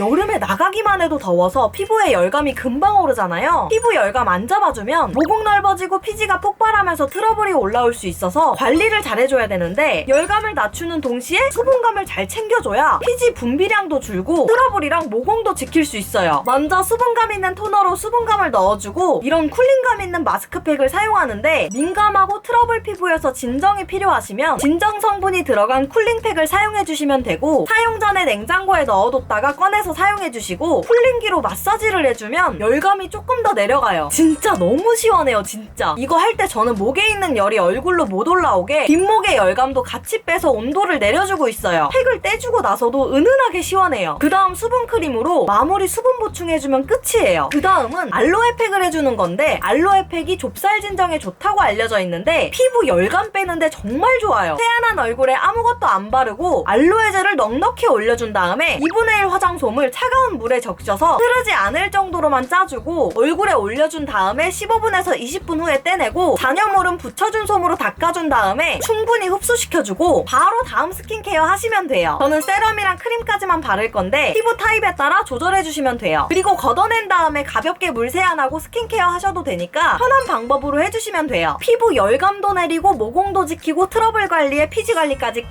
여름에 나가기만 해도 더워서 피부에 열감이 금방 오르잖아요. 피부 열감 안 잡아주면 모공 넓어지고 피지가 폭발하면서 트러블이 올라올 수 있어서 관리를 잘해줘야 되는데 열감을 낮추는 동시에 수분감을 잘 챙겨줘야 피지 분비량도 줄고 트러블이랑 모공도 지킬 수 있어요. 먼저 수분감 있는 토너로 수분감을 넣어주고 이런 쿨링감 있는 마스크팩을 사용하는데 민감하고 트러블 피부여서 진정이 필요하시면 진정 성분이 들어간 쿨링팩을 사용해주시면 되고 사용 전에 냉장고에 넣어뒀다가 꺼내 서 사용해주시고 쿨링기로 마사지를 해주면 열감이 조금 더 내려가요. 진짜 너무 시원해요, 진짜. 이거 할 때 저는 목에 있는 열이 얼굴로 못 올라오게 뒷목의 열감도 같이 빼서 온도를 내려주고 있어요. 팩을 떼주고 나서도 은은하게 시원해요. 그 다음 수분 크림으로 마무리 수분 보충해주면 끝이에요. 그 다음은 알로에 팩을 해주는 건데 알로에 팩이 좁쌀 진정에 좋다고 알려져 있는데 피부 열감 빼는데 정말 좋아요. 태연한 얼굴에 아무것도 안 바르고 알로에 젤을 넉넉히 올려준 다음에 2분의 1 화장솜 을 차가운 물에 적셔서 흐르지 않을 정도로만 짜주고 얼굴에 올려준 다음에 15분에서 20분 후에 떼내고 잔여물은 붙여준 솜으로 닦아준 다음에 충분히 흡수시켜주고 바로 다음 스킨케어 하시면 돼요. 저는 세럼이랑 크림까지만 바를 건데 피부 타입에 따라 조절해주시면 돼요. 그리고 걷어낸 다음에 가볍게 물 세안하고 스킨케어 하셔도 되니까 편한 방법으로 해주시면 돼요. 피부 열감도 내리고 모공도 지키고 트러블 관리에 피지 관리까지 끝!